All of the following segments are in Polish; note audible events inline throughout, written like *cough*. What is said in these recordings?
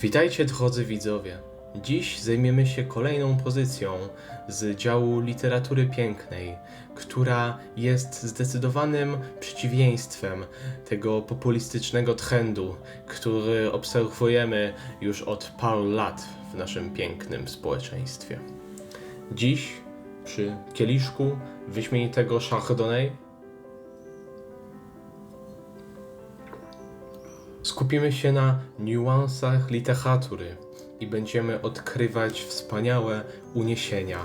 Witajcie drodzy widzowie. Dziś zajmiemy się kolejną pozycją z działu literatury pięknej, która jest zdecydowanym przeciwieństwem tego populistycznego trendu, który obserwujemy już od paru lat w naszym pięknym społeczeństwie. Dziś przy kieliszku wyśmienitego Chardonnay Skupimy się na niuansach literatury i będziemy odkrywać wspaniałe uniesienia.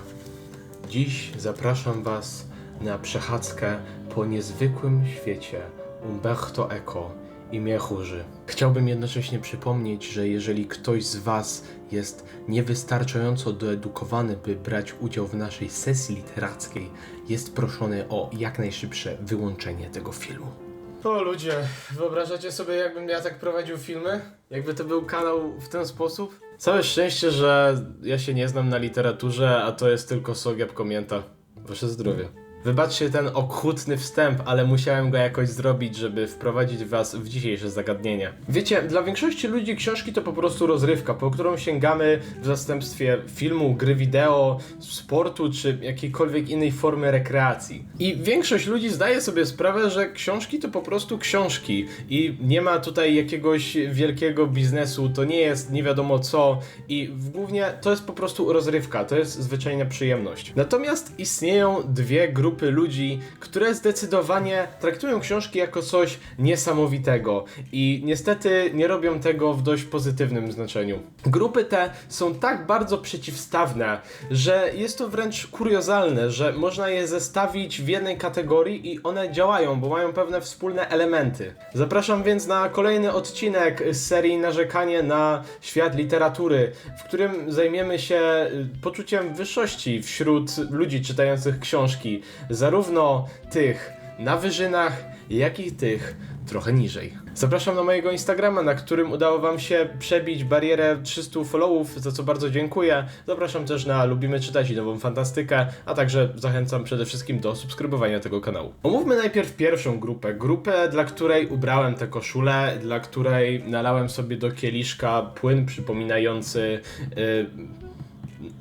Dziś zapraszam Was na przechadzkę po niezwykłym świecie Umberto Eco i Miechurzy. Chciałbym jednocześnie przypomnieć, że jeżeli ktoś z Was jest niewystarczająco doedukowany, by brać udział w naszej sesji literackiej, jest proszony o jak najszybsze wyłączenie tego filmu. O ludzie, wyobrażacie sobie jakbym ja tak prowadził filmy? Jakby to był kanał w ten sposób? Całe szczęście, że ja się nie znam na literaturze, a to jest tylko sok jabłko mięta. Wasze zdrowie. Wybaczcie ten okrutny wstęp, ale musiałem go jakoś zrobić, żeby wprowadzić was w dzisiejsze zagadnienie. Wiecie, dla większości ludzi książki to po prostu rozrywka, po którą sięgamy w zastępstwie filmu, gry wideo, sportu czy jakiejkolwiek innej formy rekreacji. I większość ludzi zdaje sobie sprawę, że książki to po prostu książki i nie ma tutaj jakiegoś wielkiego biznesu, to nie jest nie wiadomo co i głównie to jest po prostu rozrywka, to jest zwyczajna przyjemność. Natomiast istnieją dwie grupy ludzi, które zdecydowanie traktują książki jako coś niesamowitego i niestety nie robią tego w dość pozytywnym znaczeniu. Grupy te są tak bardzo przeciwstawne, że jest to wręcz kuriozalne, że można je zestawić w jednej kategorii i one działają, bo mają pewne wspólne elementy. Zapraszam więc na kolejny odcinek z serii Narzekanie na świat literatury, w którym zajmiemy się y, poczuciem wyższości wśród ludzi czytających książki, zarówno tych na wyżynach, jak i tych trochę niżej. Zapraszam na mojego Instagrama, na którym udało Wam się przebić barierę 300 followów, za co bardzo dziękuję. Zapraszam też na Lubimy Czytać i Nową Fantastykę, a także zachęcam przede wszystkim do subskrybowania tego kanału. Omówmy najpierw pierwszą grupę. Grupę, dla której ubrałem tę koszulę, dla której nalałem sobie do kieliszka płyn przypominający... Yy,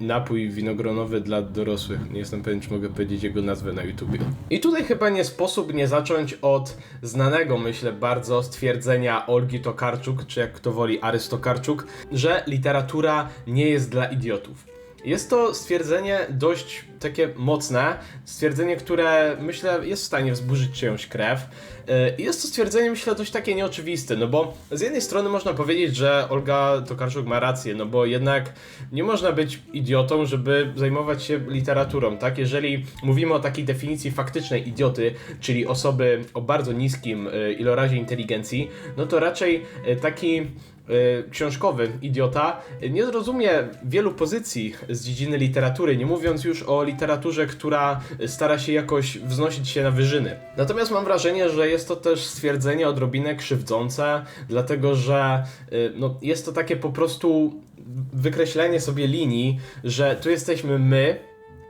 napój winogronowy dla dorosłych. Nie jestem pewien, czy mogę powiedzieć jego nazwę na YouTubie. I tutaj chyba nie sposób nie zacząć od znanego, myślę, bardzo stwierdzenia Olgi Tokarczuk, czy jak kto woli Arystokarczuk, że literatura nie jest dla idiotów. Jest to stwierdzenie dość takie mocne, stwierdzenie, które myślę jest w stanie wzburzyć czyjąś krew. I Jest to stwierdzenie, myślę, dość takie nieoczywiste, no bo z jednej strony można powiedzieć, że Olga Tokarczuk ma rację, no bo jednak nie można być idiotą, żeby zajmować się literaturą, tak? Jeżeli mówimy o takiej definicji faktycznej idioty, czyli osoby o bardzo niskim yy, ilorazie inteligencji, no to raczej yy, taki y, książkowy idiota nie zrozumie wielu pozycji z dziedziny literatury, nie mówiąc już o literaturze, która stara się jakoś wznosić się na wyżyny. Natomiast mam wrażenie, że jest to też stwierdzenie odrobinę krzywdzące, dlatego że y, no, jest to takie po prostu wykreślenie sobie linii, że tu jesteśmy my,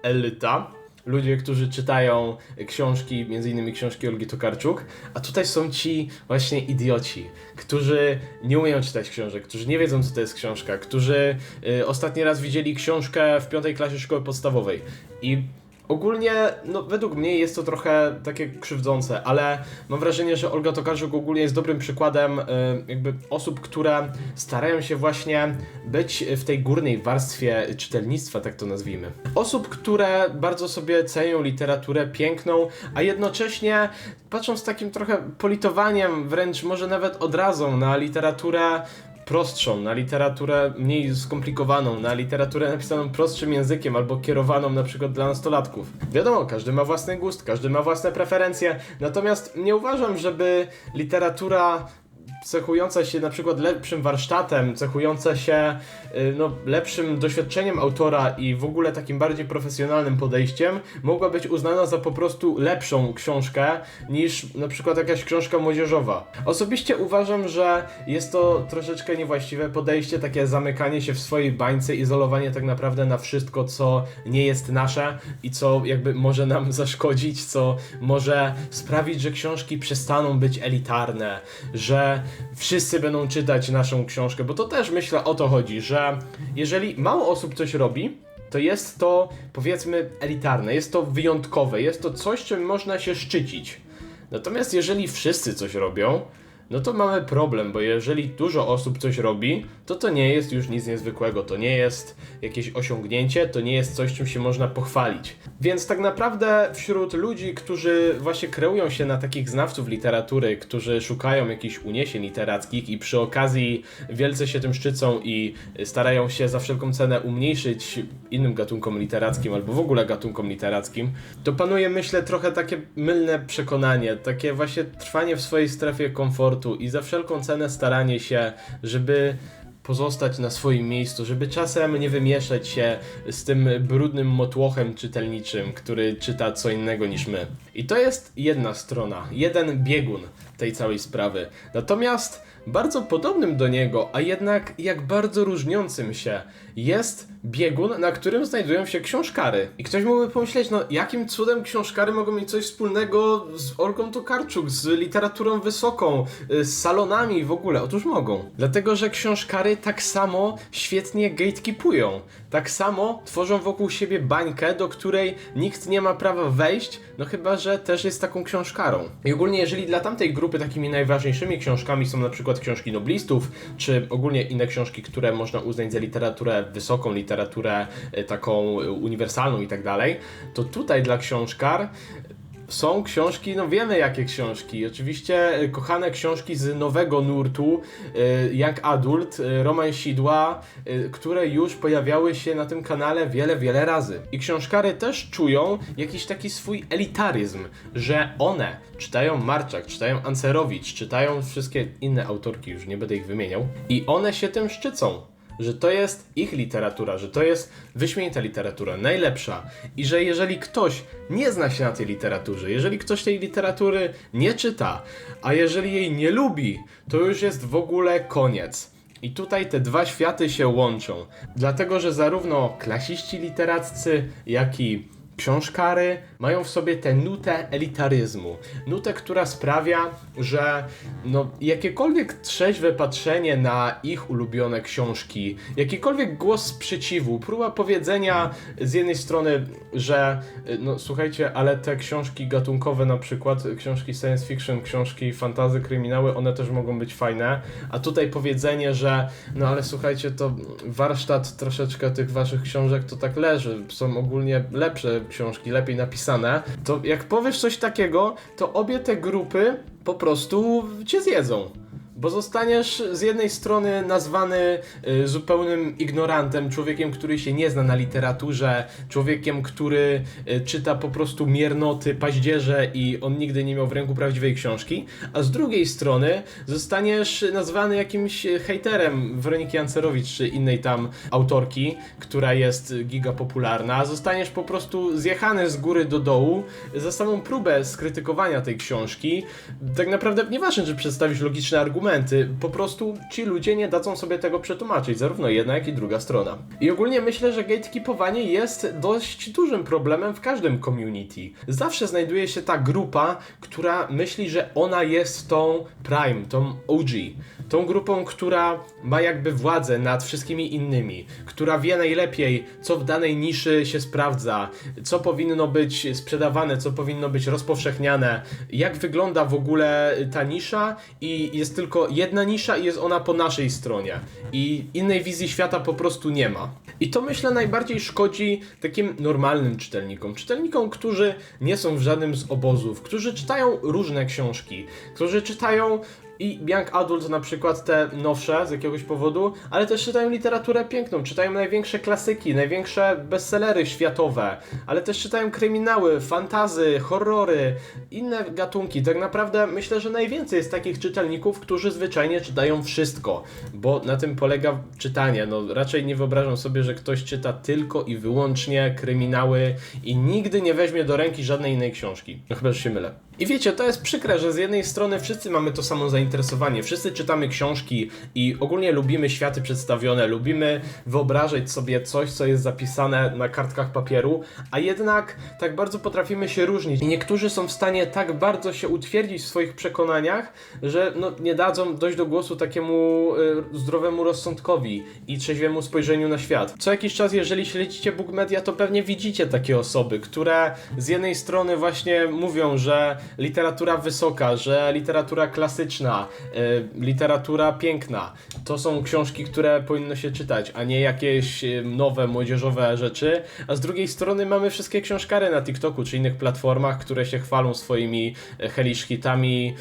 elita, ludzie, którzy czytają książki, między innymi książki Olgi Tokarczuk, a tutaj są ci właśnie idioci, którzy nie umieją czytać książek, którzy nie wiedzą, co to jest książka, którzy y, ostatni raz widzieli książkę w piątej klasie szkoły podstawowej i Ogólnie, no według mnie jest to trochę takie krzywdzące, ale mam wrażenie, że Olga Tokarczuk ogólnie jest dobrym przykładem y, jakby osób, które starają się właśnie być w tej górnej warstwie czytelnictwa, tak to nazwijmy. Osób, które bardzo sobie cenią literaturę piękną, a jednocześnie patrzą z takim trochę politowaniem, wręcz może nawet odrazą na literaturę prostszą, na literaturę mniej skomplikowaną, na literaturę napisaną prostszym językiem albo kierowaną na przykład dla nastolatków. Wiadomo, każdy ma własny gust, każdy ma własne preferencje, natomiast nie uważam, żeby literatura cechująca się na przykład lepszym warsztatem, cechująca się y, no, lepszym doświadczeniem autora i w ogóle takim bardziej profesjonalnym podejściem, mogła być uznana za po prostu lepszą książkę niż na przykład jakaś książka młodzieżowa. Osobiście uważam, że jest to troszeczkę niewłaściwe podejście, takie zamykanie się w swojej bańce, izolowanie tak naprawdę na wszystko, co nie jest nasze i co jakby może nam *laughs* zaszkodzić, co może sprawić, że książki przestaną być elitarne, że wszyscy będą czytać naszą książkę, bo to też myślę o to chodzi, że jeżeli mało osób coś robi, to jest to powiedzmy elitarne, jest to wyjątkowe, jest to coś, czym można się szczycić. Natomiast jeżeli wszyscy coś robią, no to mamy problem, bo jeżeli dużo osób coś robi, to to nie jest już nic niezwykłego, to nie jest jakieś osiągnięcie, to nie jest coś, czym się można pochwalić. Więc tak naprawdę wśród ludzi, którzy właśnie kreują się na takich znawców literatury, którzy szukają jakichś uniesień literackich i przy okazji wielce się tym szczycą i starają się za wszelką cenę umniejszyć innym gatunkom literackim albo w ogóle gatunkom literackim, to panuje myślę trochę takie mylne przekonanie, takie właśnie trwanie w swojej strefie komfortu i za wszelką cenę staranie się, żeby pozostać na swoim miejscu, żeby czasem nie wymieszać się z tym brudnym motłochem czytelniczym, który czyta co innego niż my. I to jest jedna strona, jeden biegun tej całej sprawy. Natomiast bardzo podobnym do niego, a jednak jak bardzo różniącym się, jest biegun, na którym znajdują się książkary. I ktoś mógłby pomyśleć, no jakim cudem książkary mogą mieć coś wspólnego z Olgą Tokarczuk, z literaturą wysoką, y, z salonami w ogóle? Otóż mogą. Dlatego, że książkary tak samo świetnie gatekeepują. Tak samo tworzą wokół siebie bańkę, do której nikt nie ma prawa wejść, no chyba, że też jest taką książkarą. I ogólnie, jeżeli dla tamtej grupy takimi najważniejszymi książkami są na przykład książki noblistów, czy ogólnie inne książki, które można uznać za literaturę wysoką, literaturę y, taką uniwersalną i tak dalej, to tutaj dla książkar są książki, no wiemy jakie książki. Oczywiście y, kochane książki z nowego nurtu, y, Young Adult, y, Roman Sidła, które już pojawiały się na tym kanale wiele, wiele razy. I książkary też czują jakiś taki swój elitaryzm, że one czytają Marczak, czytają Ancerowicz, czytają wszystkie inne autorki, już nie będę ich wymieniał, i one się tym szczycą że to jest ich literatura, że to jest wyśmienita literatura, najlepsza i że jeżeli ktoś nie zna się na tej literaturze, jeżeli ktoś tej literatury nie czyta, a jeżeli jej nie lubi, to już jest w ogóle koniec. I tutaj te dwa światy się łączą, dlatego że zarówno klasiści literaccy, jak i książkary mają w sobie tę nutę elitaryzmu. Nutę, która sprawia, że no, jakiekolwiek trzeźwe patrzenie na ich ulubione książki, jakikolwiek głos sprzeciwu, próba powiedzenia z jednej strony, że no słuchajcie, ale te książki gatunkowe na przykład, książki science fiction, książki fantazy, kryminały, one też mogą być fajne, a tutaj powiedzenie, że no ale słuchajcie, to warsztat troszeczkę tych waszych książek to tak leży, są ogólnie lepsze książki, lepiej napisane, to jak powiesz coś takiego, to obie te grupy po prostu cię zjedzą. Bo zostaniesz z jednej strony nazwany y, zupełnym ignorantem, człowiekiem, który się nie zna na literaturze, człowiekiem, który y, czyta po prostu miernoty, paździerze i on nigdy nie miał w ręku prawdziwej książki, a z drugiej strony zostaniesz nazwany jakimś hejterem Weroniki Jancerowicz czy innej tam autorki, która jest giga popularna, zostaniesz po prostu zjechany z góry do dołu za samą próbę skrytykowania tej książki. Tak naprawdę nieważne, czy przedstawisz logiczne argumenty, po prostu ci ludzie nie dadzą sobie tego przetłumaczyć, zarówno jedna, jak i druga strona. I ogólnie myślę, że gatekeepowanie jest dość dużym problemem w każdym community. Zawsze znajduje się ta grupa, która myśli, że ona jest tą prime, tą OG, tą grupą, która ma jakby władzę nad wszystkimi innymi, która wie najlepiej, co w danej niszy się sprawdza, co powinno być sprzedawane, co powinno być rozpowszechniane, jak wygląda w ogóle ta nisza i jest tylko jedna nisza i jest ona po naszej stronie. I innej wizji świata po prostu nie ma. I to myślę najbardziej szkodzi takim normalnym czytelnikom. Czytelnikom, którzy nie są w żadnym z obozów, którzy czytają różne książki, którzy czytają i Young Adult na przykład te nowsze z jakiegoś powodu, ale też czytają literaturę piękną, czytają największe klasyki, największe bestsellery światowe, ale też czytają kryminały, fantazy, horrory, inne gatunki. Tak naprawdę myślę, że najwięcej jest takich czytelników, którzy zwyczajnie czytają wszystko, bo na tym polega czytanie. No raczej nie wyobrażam sobie, że ktoś czyta tylko i wyłącznie kryminały i nigdy nie weźmie do ręki żadnej innej książki. No chyba, że się mylę. I wiecie, to jest przykre, że z jednej strony wszyscy mamy to samo zainteresowanie, wszyscy czytamy książki i ogólnie lubimy światy przedstawione, lubimy wyobrażać sobie coś, co jest zapisane na kartkach papieru, a jednak tak bardzo potrafimy się różnić. I niektórzy są w stanie tak bardzo się utwierdzić w swoich przekonaniach, że no, nie dadzą dojść do głosu takiemu y, zdrowemu rozsądkowi i trzeźwiemu spojrzeniu na świat. Co jakiś czas, jeżeli śledzicie Book Media, to pewnie widzicie takie osoby, które z jednej strony właśnie mówią, że literatura wysoka, że literatura klasyczna, y, literatura piękna to są książki, które powinno się czytać, a nie jakieś y, nowe, młodzieżowe rzeczy. A z drugiej strony mamy wszystkie książkary na TikToku czy innych platformach, które się chwalą swoimi y, hellish hitami,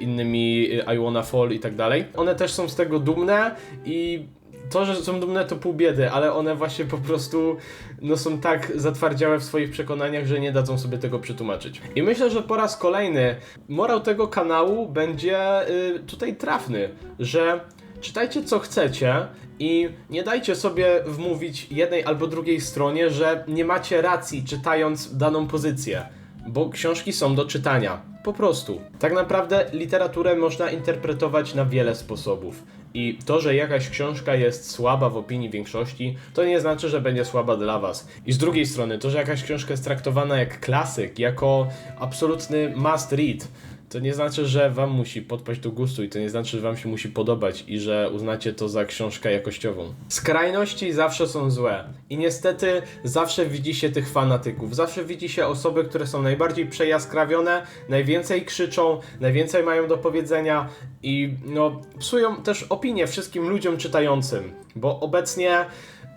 innymi I Wanna Fall i tak dalej. One też są z tego dumne i to, że są dumne to pół biedy, ale one właśnie po prostu no, są tak zatwardziałe w swoich przekonaniach, że nie dadzą sobie tego przetłumaczyć. I myślę, że po raz kolejny morał tego kanału będzie y, tutaj trafny, że czytajcie co chcecie i nie dajcie sobie wmówić jednej albo drugiej stronie, że nie macie racji czytając daną pozycję, bo książki są do czytania. Po prostu. Tak naprawdę literaturę można interpretować na wiele sposobów. I to, że jakaś książka jest słaba w opinii większości, to nie znaczy, że będzie słaba dla Was. I z drugiej strony, to, że jakaś książka jest traktowana jak klasyk, jako absolutny must read, to nie znaczy, że Wam musi podpaść do gustu i to nie znaczy, że Wam się musi podobać i że uznacie to za książkę jakościową. Skrajności zawsze są złe i niestety zawsze widzi się tych fanatyków, zawsze widzi się osoby, które są najbardziej przejaskrawione, najwięcej krzyczą, najwięcej mają do powiedzenia i no psują też opinię wszystkim ludziom czytającym, bo obecnie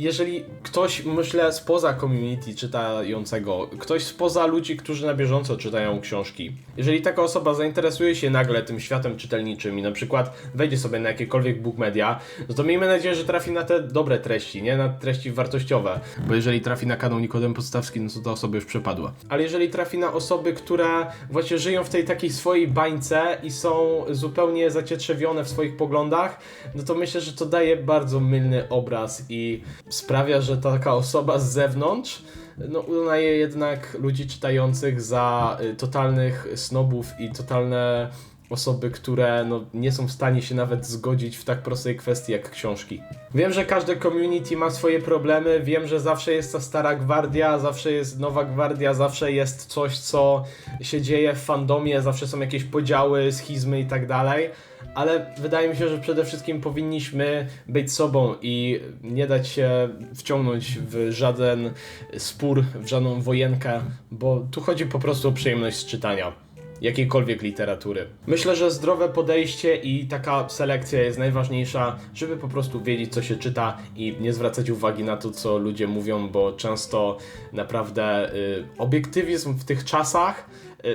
jeżeli ktoś, myślę, spoza community czytającego, ktoś spoza ludzi, którzy na bieżąco czytają książki, jeżeli taka osoba zainteresuje się nagle tym światem czytelniczym i na przykład wejdzie sobie na jakiekolwiek book media, no to miejmy nadzieję, że trafi na te dobre treści, nie na treści wartościowe, bo jeżeli trafi na kanał Nikodem Podstawski, no to ta osoba już przepadła. Ale jeżeli trafi na osoby, które właśnie żyją w tej takiej swojej bańce i są zupełnie zacietrzewione w swoich poglądach, no to myślę, że to daje bardzo mylny obraz i sprawia, że taka osoba z zewnątrz no, uznaje jednak ludzi czytających za y, totalnych snobów i totalne osoby, które no, nie są w stanie się nawet zgodzić w tak prostej kwestii jak książki. Wiem, że każde community ma swoje problemy, wiem, że zawsze jest ta stara gwardia, zawsze jest nowa gwardia, zawsze jest coś, co się dzieje w fandomie, zawsze są jakieś podziały, schizmy i tak dalej. Ale wydaje mi się, że przede wszystkim powinniśmy być sobą i nie dać się wciągnąć w żaden spór, w żadną wojenkę, bo tu chodzi po prostu o przyjemność z czytania jakiejkolwiek literatury. Myślę, że zdrowe podejście i taka selekcja jest najważniejsza, żeby po prostu wiedzieć, co się czyta i nie zwracać uwagi na to, co ludzie mówią, bo często naprawdę y, obiektywizm w tych czasach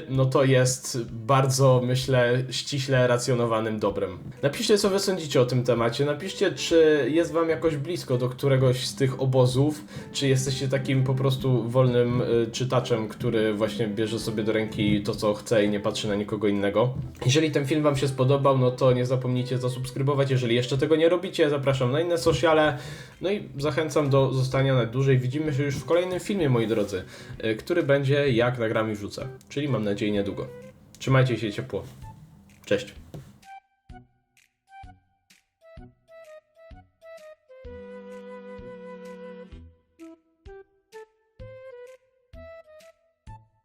no to jest bardzo, myślę, ściśle racjonowanym dobrem. Napiszcie, co wy sądzicie o tym temacie. Napiszcie, czy jest wam jakoś blisko do któregoś z tych obozów, czy jesteście takim po prostu wolnym y, czytaczem, który właśnie bierze sobie do ręki to, co chce i nie patrzy na nikogo innego. Jeżeli ten film wam się spodobał, no to nie zapomnijcie zasubskrybować. Jeżeli jeszcze tego nie robicie, zapraszam na inne sociale. No i zachęcam do zostania na dłużej. Widzimy się już w kolejnym filmie, moi drodzy, y, który będzie jak nagram i wrzucę. Czyli mam nadzieję niedługo. Trzymajcie się ciepło. Cześć.